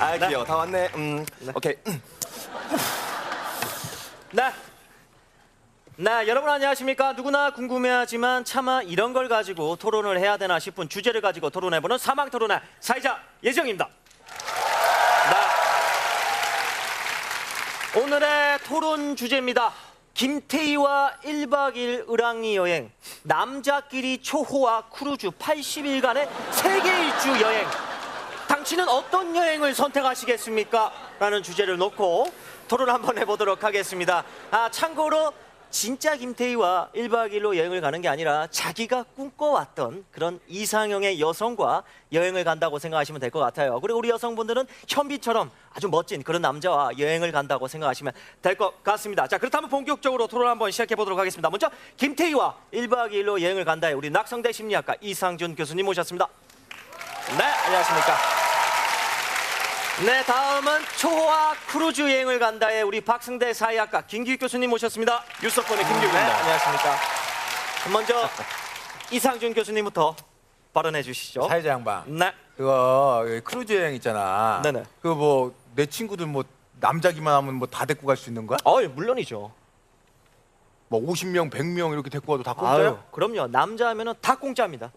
아 귀여워 다 왔네. 음 오케이. 음. 네. 네, 여러분 안녕하십니까? 누구나 궁금해하지만 차마 이런 걸 가지고 토론을 해야 되나 싶은 주제를 가지고 토론해보는 사막 토론회 사이자 예정입니다. 네. 오늘의 토론 주제입니다. 김태희와 1박 2일 을왕리 여행, 남자끼리 초호와 크루즈 80일간의 세계 일주 여행. 당신은 어떤 여행을 선택하시겠습니까? 라는 주제를 놓고 토론 한번 해보도록 하겠습니다. 아, 참고로 진짜 김태희와 1박 2일로 여행을 가는 게 아니라 자기가 꿈꿔왔던 그런 이상형의 여성과 여행을 간다고 생각하시면 될 것 같아요. 그리고 우리 여성분들은 현비처럼 아주 멋진 그런 남자와 여행을 간다고 생각하시면 될 것 같습니다. 자, 그렇다면 본격적으로 토론 한번 시작해 보도록 하겠습니다. 먼저 김태희와 1박 2일로 여행을 간다의 우리 낙성대 심리학과 이상준 교수님 모셨습니다. 네, 안녕하십니까. 네, 다음은 초호와 크루즈 여행을 간다의 우리 박승대 사회학과 김규익 교수님 모셨습니다. 유석권의 네, 김규입니다. 안녕하십니까. 먼저 이상준 교수님부터 발언해 주시죠. 사회자 양반 네, 그거 크루즈 여행 있잖아 네네. 그거 뭐 내 친구들 뭐 남자기만 하면 뭐 다 데리고 갈 수 있는 거야? 어, 물론이죠. 뭐 50명 100명 이렇게 데리고 와도 다 공짜야? 아유, 그럼요. 남자 하면은 다 공짜입니다.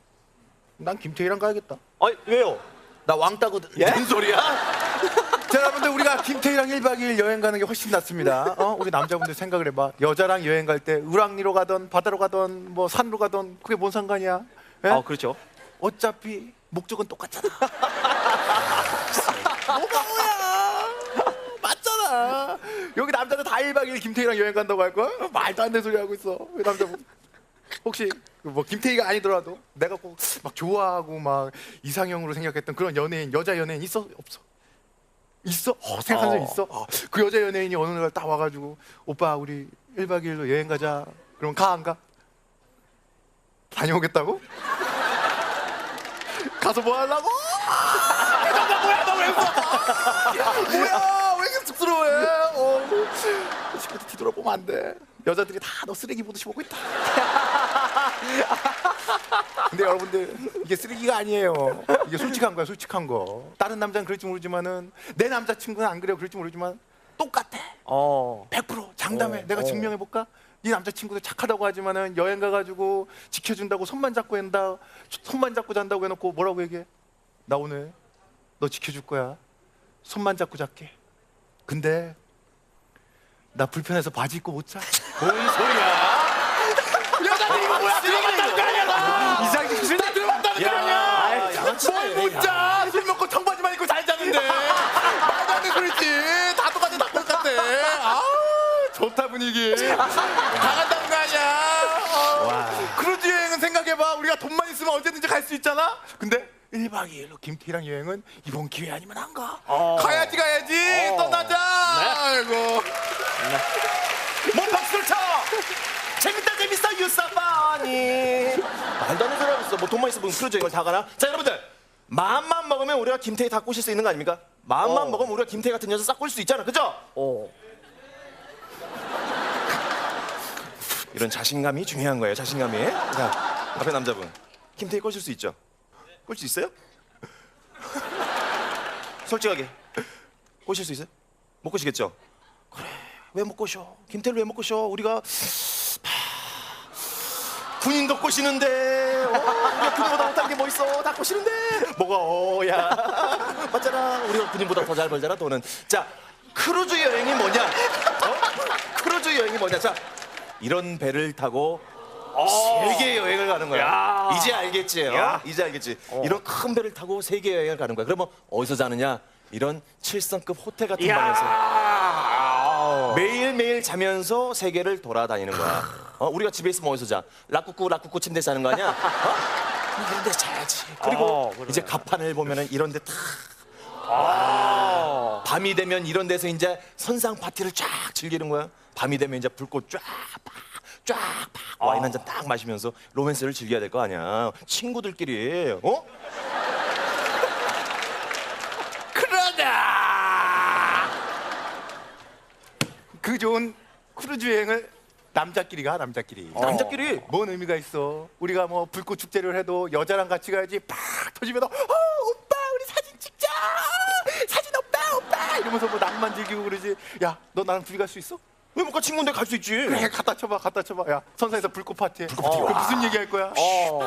난 김태희랑 가야겠다 아, 왜요? 나 왕따거든 예? 무슨 소리야? 자 여러분들 우리가 김태희랑 1박 2일 여행 가는 게 훨씬 낫습니다 어? 우리 남자분들 생각을 해봐 여자랑 여행 갈때 을왕리로 가던 바다로 가던 뭐 산으로 가던 그게 뭔 상관이야 예? 아, 그렇죠. 어차피 목적은 똑같잖아. 뭐가 뭐야? 맞잖아. 여기 남자들 다 1박 2일 김태희랑 여행 간다고 할 거야? 말도 안 되는 소리 하고 있어. 왜 남자분? 혹시 뭐 김태희가 아니더라도 내가 꼭 막 좋아하고 막 이상형으로 생각했던 그런 연예인 여자 연예인 있어 없어? 있어? 어, 생각한 적 어. 있어? 어, 그 여자 연예인이 어느 날 딱 와가지고 오빠 우리 1박 2일로 여행 가자. 그럼 가 안 가? 다녀오겠다고? 가서 뭐 하려고? 아, 나 뭐야 나 왜 웃어? 뭐야 왜 이렇게 쑥스러워해? 어. 친구들 뒤돌아보면 안 돼. 여자들이 다 너 쓰레기 보듯이 보고 있다. 근데 여러분들 이게 쓰레기가 아니에요. 이게 솔직한 거야 솔직한 거. 다른 남자는 그럴지 모르지만은 내 남자친구는 안 그래요 그럴지 모르지만 똑같아. 어. 100% 장담해. 어, 내가 어. 증명해 볼까? 네 남자친구들 착하다고 하지만은 여행 가가지고 지켜준다고 손만 잡고 한다, 손만 잡고 잔다고 해놓고 뭐라고 얘기해? 나 오늘 너 지켜줄 거야. 손만 잡고 잘게. 근데 나 불편해서 바지 입고 못 자. 뭔 소리야? 여자들 이거 뭐야? 들어갔다는 거 아니야? 나? 이상하게 나 들어갔다는 거 자? 술 먹고 청바지만 입고 잘 자는데 말도 안 되는 소리지. 다 똑같아, 다 똑같아. 아, 좋다 분위기. 다 간다는 거 아니야? 어. 크루즈 여행은 생각해봐. 우리가 돈만 있으면 언제든지 갈 수 있잖아. 근데 1박 2일로 김태희랑 여행은 이번 기회 아니면 안 가. 어. 가야지 가야지. 어. 떠나자. 아이고. 뭐 박수를 쳐. 재밌다 재밌어 유사바니. 말도 안 되는 소리 하고 있어. 뭐 돈만 있으면 크루즈 이걸 다 가나? 자 여러분들 마음만 먹으면 우리가 김태희 다 꼬실 수 있는 거 아닙니까? 마음만 어. 먹으면 우리가 김태희 같은 여자 싹 꼬실 수 있잖아, 그죠? 어. 이런 자신감이 중요한 거예요. 자신감이. 자 앞에 남자분 김태희 꼬실 수 있죠? 꼬실 수 있어요? 솔직하게 꼬실 수 있어요? 못 꼬시겠죠? 그래 왜 못 꼬셔? 김태희를 왜못 꼬셔? 우리가 하, 군인도 꼬시는데 군인보다 못한 게 뭐 있어? 다 꼬시는데 뭐가 어야 맞잖아 우리가 군인보다 더 잘 벌잖아 돈은 자 크루즈 여행이 뭐냐? 어? 크루즈 여행이 뭐냐? 자 이런 배를 타고 세계 여행을 가는 거야. 야. 이제 알겠지? 어? 야. 이제 알겠지? 이런 큰 배를 타고 세계 여행을 가는 거야. 그러면 어디서 자느냐? 이런 7성급 호텔 같은 방에서. 매일매일 자면서 세계를 돌아다니는 거야. 어? 우리가 집에 있으면 어디서 자? 라꾸꾸 라꾸꾸 침대 자는 거 아니야? 어? 이런 데 자야지. 그리고 어, 그러네. 이제 가판을 보면은 이런 데 다 아. 밤이 되면 이런 데서 이제 선상 파티를 쫙 즐기는 거야. 밤이 되면 이제 불꽃 쫙 쫙, 팍 와인 한 잔 딱 마시면서 로맨스를 즐겨야 될 거 아니야. 친구들끼리, 어? 그러나 그 좋은 크루즈 여행을 남자끼리 가 남자끼리 남자끼리? 뭔 의미가 있어 우리가 뭐 불꽃 축제를 해도 여자랑 같이 가야지 팍 터지면 어 오빠 우리 사진 찍자 이러면서 뭐 낭만 즐기고 그러지. 야, 너 나랑 둘이 갈 수 있어? 왜 못 가 친구인데 갈 수 있지. 그래, 갖다 쳐봐, 갖다 쳐봐. 야, 선상에서 불꽃 파티해. 불꽃 파티. 그 무슨 얘기 할 거야? 어.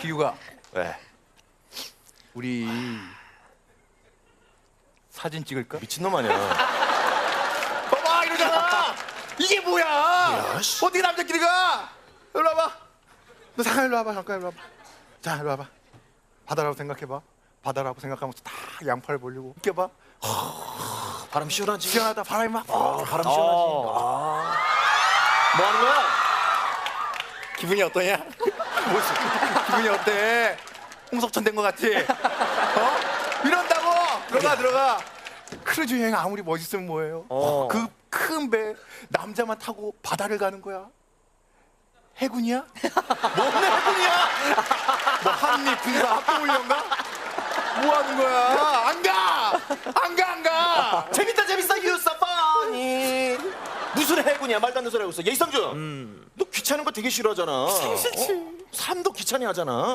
기우가 왜? 우리 사진 찍을까? 미친놈 아니야. 봐봐 이러잖아. 이게 뭐야? 씨. 어떻게 남자끼리 가? 일로 와봐. 너 잠깐 일로 와봐. 잠깐 일로 와봐. 자 일로 와봐. 바다라고 생각해봐. 바다라고 생각하면서 다 양팔 벌리고 웃겨봐. 바람 시원하지. 시원하다 바람이 막. 아, 바람 시원하지. 아. 뭐 하는 거야? 기분이 어떠냐? 뭐지? 기분이 어때? 홍석천 된 거 같지? 어? 이런다고 들어가 들어가. 크루즈 여행 아무리 멋있으면 뭐예요? 어. 그 큰 배 남자만 타고 바다를 가는 거야. 해군이야? 뭔 해군이야? 뭐 한미 군사 합동훈련가? 뭐 하는 거야? 안 가! 안 가, 안 가! 재밌다 재밌어 유사파니. 무슨 해군이야 말도 안 되는 소리 하고 있어. 야 이상준. 너 귀찮은 거 되게 싫어하잖아. 싫지. 어? 삶도 귀찮이 하잖아.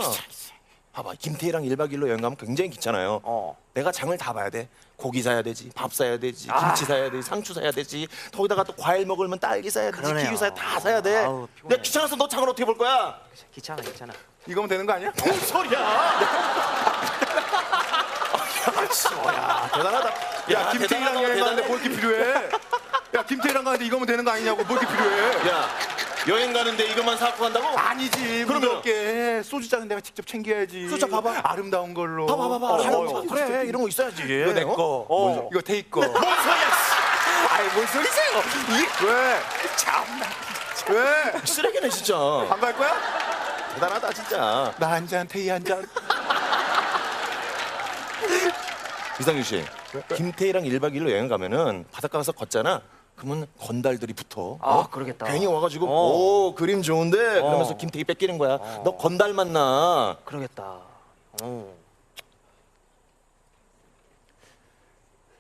봐봐 김태희랑 1박 2일로 여행 가면 굉장히 귀찮아요. 어. 내가 장을 다 봐야 돼. 고기 사야 되지, 밥 사야 되지, 아. 김치 사야 되지, 상추 사야 되지. 거기다가 또 과일 먹으면 딸기 사야 되지, 그러네요. 키위 사야 다 사야 돼. 아우, 피곤해. 내가 귀찮아서 너 장을 어떻게 볼 거야? 귀찮아 귀찮아. 이거면 되는 거 아니야? 뭔 소리야? 야, 대단하다. 야, 김태희랑 여행 가는데 뭐 이렇게 필요해? 야, 김태희랑 가는데 이거면 되는 거 아니냐고 뭐 이렇게 필요해? 야, 여행 가는데 이것만 사고 간다고? 아니지. 그러면- 부드럽게 소주잔은 내가 직접 챙겨야지. 소주 봐봐. 아름다운 걸로. 봐봐, 봐봐. 어, 어, 봐. 그래, 이런 거 있어야지. 이거 내 거. 어. 이거 테이 거. 뭔 소리야? 씨. 아이, 뭔 소리세요? 이 왜? 참나. 왜? 쓰레기네 진짜. 안 갈 거야? 대단하다 진짜. 나 한 잔, 테이 한 잔. 이상규 씨, 김태희랑 1박 2일로 여행 가면은 바닷가 가서 걷잖아. 그러면 건달들이 붙어. 아, 그러겠다. 괜히 와가지고 어. 오 그림 좋은데 그러면서 어. 김태희 뺏기는 거야. 너 건달 만나. 그러겠다. 어.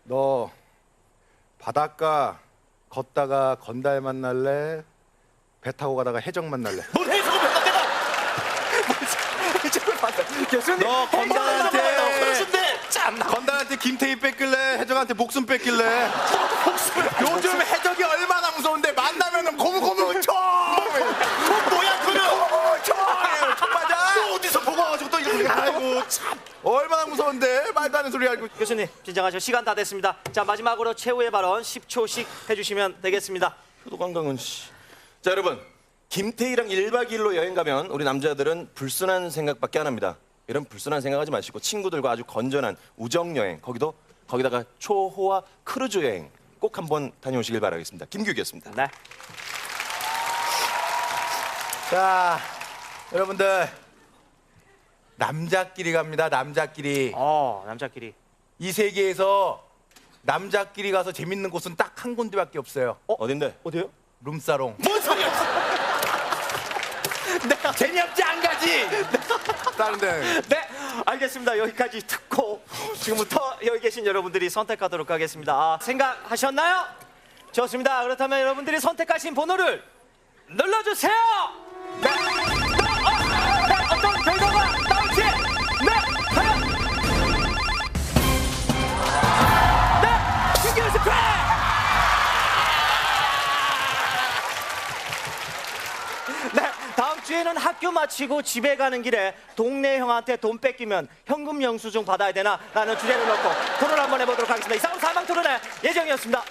너 바닷가 걷다가 건달 만날래? 배 타고 가다가 해적 만날래? 뭘 해서 맨날 내가. 교수님. 너 건달한테. 참나. 건달한테 김태희 뺏길래? 해적한테 목숨 뺏길래? 요즘 해적이 얼마나 무서운데 만나면은 고무고무 쳐. 뭐야 그래? 고무고무 쳐. 총 맞아. 또 어디서 보고 와가지고 또 이렇게. 아이고 참. 얼마나 무서운데 말도 안 되는 소리 알고. 교수님 진정하시고 시간 다 됐습니다. 자 마지막으로 최후의 발언 10초씩 해주시면 되겠습니다. 효도 관광은 씨. 자 여러분 김태희랑 1박 2일로 여행 가면 우리 남자들은 불순한 생각밖에 안 합니다. 이런 불순한 생각하지 마시고 친구들과 아주 건전한 우정 여행 거기도 거기다가 초호화 크루즈 여행 꼭 한번 다녀오시길 바라겠습니다. 김규기였습니다. 네. 자, 여러분들 남자끼리 갑니다. 남자끼리. 어 남자끼리. 이 세계에서 남자끼리 가서 재밌는 곳은 딱 한 군데밖에 없어요. 어? 어딘데? 어디요? 룸사롱. 뭔 소리야? 재미없지 안 가지. 다른 데. 네, 알겠습니다. 여기까지 듣고 지금부터 여기 계신 여러분들이 선택하도록 하겠습니다. 아, 생각하셨나요? 좋습니다. 그렇다면 여러분들이 선택하신 번호를 눌러주세요. 네, 주에는 학교 마치고 집에 가는 길에 동네 형한테 돈 뺏기면 현금 영수증 받아야 되나? 라는 주제를 놓고 토론 한번 해보도록 하겠습니다. 이상 사망 토론의 예정이었습니다.